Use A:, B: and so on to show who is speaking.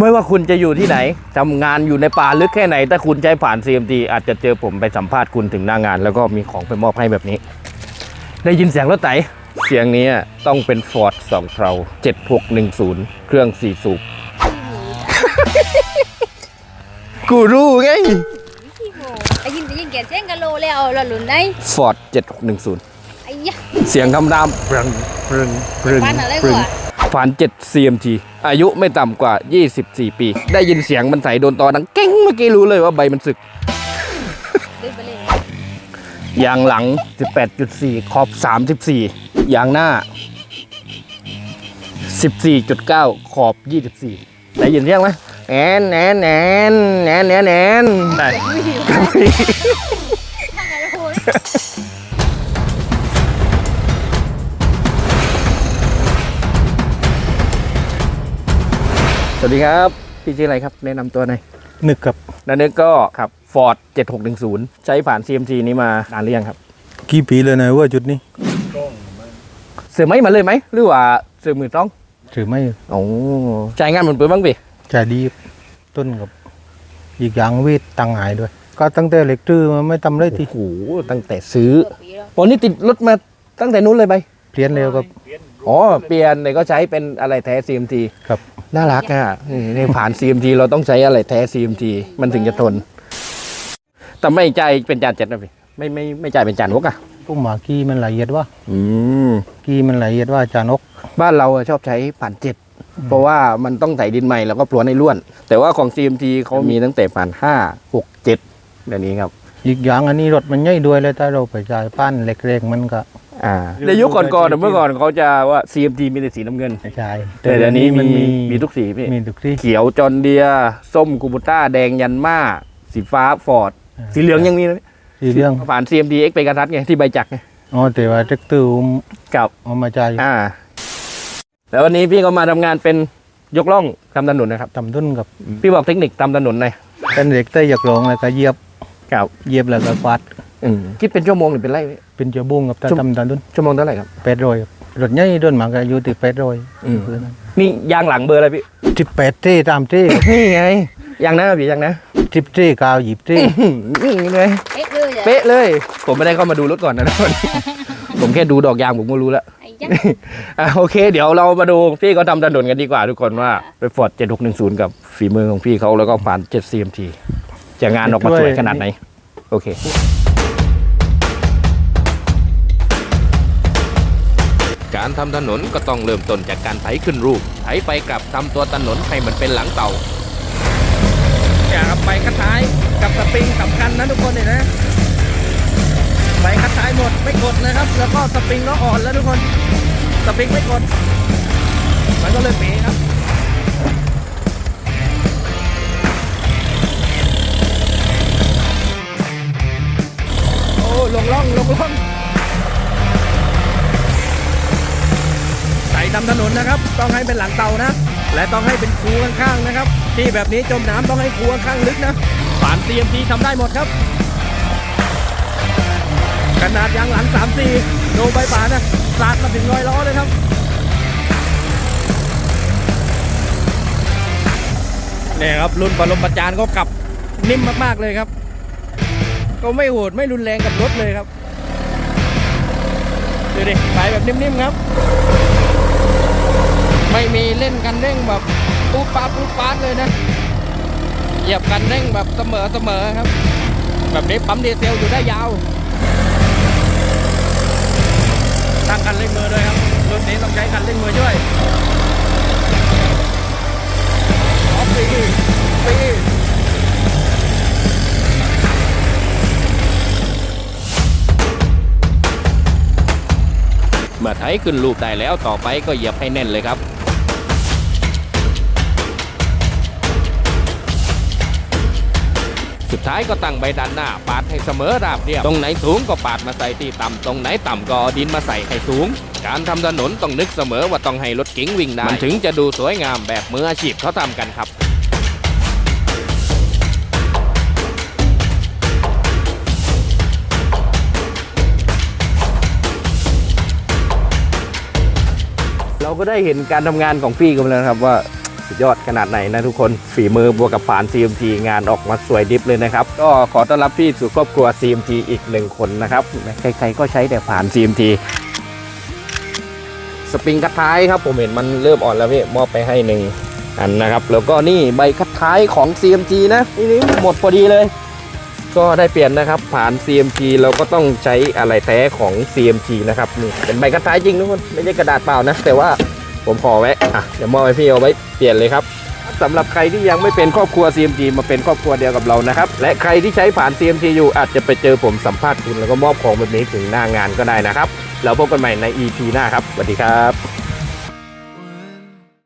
A: ไม่ว่าคุณจะอยู่ที่ไหนทำงานอยู่ในป่าลึกแค่ไหน ถ้าคุณใช้ผ่าน CMT อาจจะเจอผมไปสัมภาษณ์คุณถึงหน้างาน แล้วก็มีของไปมอบให้แบบนี้ ได้ยินเสียงรถไถเสียงนี้ต้องเป็น Ford 2เพลา7610 เครื่อง 4 สูบ กูรู้ไง
B: พี่โมไอ้ยินได้ยินแกเสียงกะโลแล้วเราหลุนได้
A: Ford 7610
B: ไอ้ยะ
A: เสียงคำรามปรึงปรึงปรึง
B: ผ่านอะไร
A: ปรึง
B: วะ
A: ผ่าน7 CMT อายุไม่ต่ำกว่า 24 ปี ได้ยินเสียงมันใส่โดนตอดังเก้งเมื่อกี้รู้เลยว่าใบมันสึก
B: ย
A: ยางหลัง 18.4 ขอบ 34 ยางหน้า 14.9 ขอบ 24 ได้ยินเสียงไหมแอนแอนแอนแอนแอนแอนได้ สวัสดีครับ พี่ชื่ออะไรครับ แนะนำตัวหน่อย
C: นึกกับ
A: นันนึกก็ขับ Ford 7610 ใช้ผ่าน CMT นี้มานานหรือยังครับ
C: กี่ปีเลยนะว่าจุดนี้
A: เสือไม้มาเลยไหม หรือว่าเสือมือต้อง
C: ถือไม่
A: โอ้จ่ายงานเหมือนเปิดบ้างพี่
C: จะดีต้นกับอีกอย่างเวทตังหายด้วย ก็ตั้งแต่เล็กตื้อมาไม่ทำเลย
A: โอ้
C: ที่
A: โหตั้งแต่ซื้อ
B: เกือบปีแล้ว
A: วันนี้ติดรถมาตั้งแต่นู้นเลยไป
C: เปลี่ยนเร็วกับ
A: อ๋อ เปลี่ยนเลยก็ใช้เป็นอะไรแท้ CMT
C: ครับ
A: น่ารักอะนี่นี่ผ่าน CMT เราต้องใช้อะไรแท้ CMT มันถึงจะทน แต่ไม่จ่ายเป็นจานเจ็ดนะพี่ไม่ไม่ไม่จ่ายเป็นจานวกอะ
C: พวกหมากี้มันละเอียดว่า
A: อืม
C: กี้มันละเอียดว่าจานก
A: บ้านเราอะชอบใช้ผ่านเจ็ดเพราะว่ามันต้องใส่ดินใหม่แล้วก็พรวนให้ล้วน แต่ว่าของ CMT เขามีตั้งแต่ผ่านห้าหกเจ็ดเดี๋ยวนี้ครับ
C: อีกอย่างอันนี้รถมันใหญ่ด้วยเลยถ้าเราไปจ่ายป้านเล็กๆมันก็
A: อ่าในยุคก่อนๆอะเมื่อก่อนเขาจะว่า CMT มีแต่สีน้ำเงิน
C: ไม่ใช่
A: แต่เดี๋ยวนี้
C: มัน
A: มี
C: มี
A: มีทุกสีพี่
C: มีทุกที่
A: เขียวจอนเดีย ส้มกูบูต้า แดงยันมาสีฟ้าฟอร์ด สีเหลืองยังมีนะ
C: สีเรื่อง
A: ผ่าน CMT X ไปกระทัดไงที่ใบจักรไง
C: อ๋อแต่ว่าเทคเตอร์
A: กับ
C: เอามาจ่าย
A: อ่า แล้ววันนี้พี่ก็มาทำงานเป็นยกล่องทำถนนนะครับ
C: ทำต้นกับ
A: พี่บอกเทคนิคทำถนนหน่อย
C: เป็นเด็กเต้อยากลองแล้วก็เหยียบ
A: กับ
C: เหยียบแล้วก็ควัด
A: อืมคิดเป็นชั่วโมงหรือเป็นไรพี่
C: เป็นจะบุ้งกับถ้า
A: ชั่ว
C: ทำตอนต้น
A: ชั่วโมงเท่าไหร่ครับ
C: แปดร้อยรถใหญ่ต้นหมากอายุติแปดร้อย
A: อืมนี่ยางหลังเบอร์อะไรพี่
C: สิบแปดเท่ตามเท่
A: นี่ไงยางหน้าพี่ยางหนะ
C: สิบเท่กาวหยิบเท่
A: นี่เลย
B: เอ๊ะเลยอะ
A: เป๊ะเลย ผมไม่ได้เข้ามาดูรถก่อนนะทุกคนผมแค่ดูดอกยางผมก็รู้แล้ว
B: ไอ้ยะ
A: อะโอเค เดี๋ยวเรามาดูพี่เขาทำถนนกันดีกว่าทุกคนว่าไปฟอร์ด7610กับฝีมือของพี่เขาแล้วก็ผ่าน7 CMT จะงานออกมาสวยขนาดไหน โอเค การทำถนนก็ต้องเริ่มต้นจากการไถขึ้นรูปไถไปกลับทำตัวถนนให้มันเป็นหลังเต่า อย่าครับไปคัดท้ายกับสปริงสำคัญนะทุกคนเนี่ยนะไปคัดท้ายหมดไม่กดนะครับ แล้วก็สปริงก็อ่อนแล้วทุกคน สปริงไม่กด มันก็เลยเป๋ครับ ใส่ดำถนนนะครับ ต้องให้เป็นหลังเตานะ และต้องให้เป็นคูข้างๆนะครับ ที่แบบนี้จมน้ำต้องให้คูข้างลึกนะผ่าน CMT ทำได้หมดครับ ขนาดยางหลัง3 4โดใบป่านะสาดมาถึงรอยล้อเลยครับเนี่ยครับรุ่นปรมาจารย์ก็กลับนิ่มมากๆเลยครับ ก็ไม่โหดไม่รุนแรงกับรถเลยครับดูดิไปแบบนิ่มๆครับ เล่นกันเร่งแบบปุ๊บปั๊บปุ๊บปั๊บเลยนะเหยียบกันเร่งแบบเสมอเสมอครับ แบบนี้ปั๊มดีเซลอยู่ได้ยาวตั้งคันเร่งมือด้วยครับรุ่นนี้ต้องใช้คันเร่งมือช่วยออฟฟีฟรีเมื่อไถขึ้นรูปได้แล้วต่อไปก็เหยียบให้แน่นเลยครับ สุดท้ายก็ตั้งใบด้านหน้า ปาดให้เสมอราบเรียบ ตรงไหนสูงก็ปาดมาใส่ที่ต่ำตรงไหนต่ำก็ดินมาใส่ให้สูง การทำถนนต้องนึกเสมอว่าต้องให้รถเก๋งวิ่งได้มันถึงจะดูสวยงามแบบมืออาชีพเขาทำกันครับเราก็ได้เห็นการทำงานของพี่กันแล้วครับว่า สุดยอดขนาดไหนนะทุกคนฝีมือบวกกับผ่าน CMT งานออกมาสวยดิฟเลยนะครับ ก็ขอต้อนรับพี่สู่ครอบครัว CMT อีกหนึ่งคนนะครับใครๆก็ใช้แต่ผ่าน CMT สปริงคัดท้ายครับผมเห็นมันเริ่มอ่อนแล้วพี่มอบไปให้หนึ่งอันนะครับ แล้วก็นี่ใบคัดท้ายของ CMG นะนี่หมดพอดีเลย ก็ได้เปลี่ยนนะครับผ่าน CMG เราก็ต้องใช้อะไรแท้ของ CMG นะครับนี่เป็นใบคัดท้ายจริงทุกคนไม่ใช่กระดาษเปล่านะ แต่ว่า ผมขอไว้อะเดี๋ยวมอบให้พี่เอาไว้เปลี่ยนเลยครับสำหรับใครที่ยังไม่เป็นครอบครัว CMG มาเป็นครอบครัวเดียวกับเรานะครับ และใครที่ใช้ผ่าน CMG อยู่อาจจะไปเจอผมสัมภาษณ์คุณแล้วก็มอบของแบบนี้ถึงหน้างานก็ได้นะครับ เราพบกันใหม่ใน EP หน้าครับสวัสดีครับ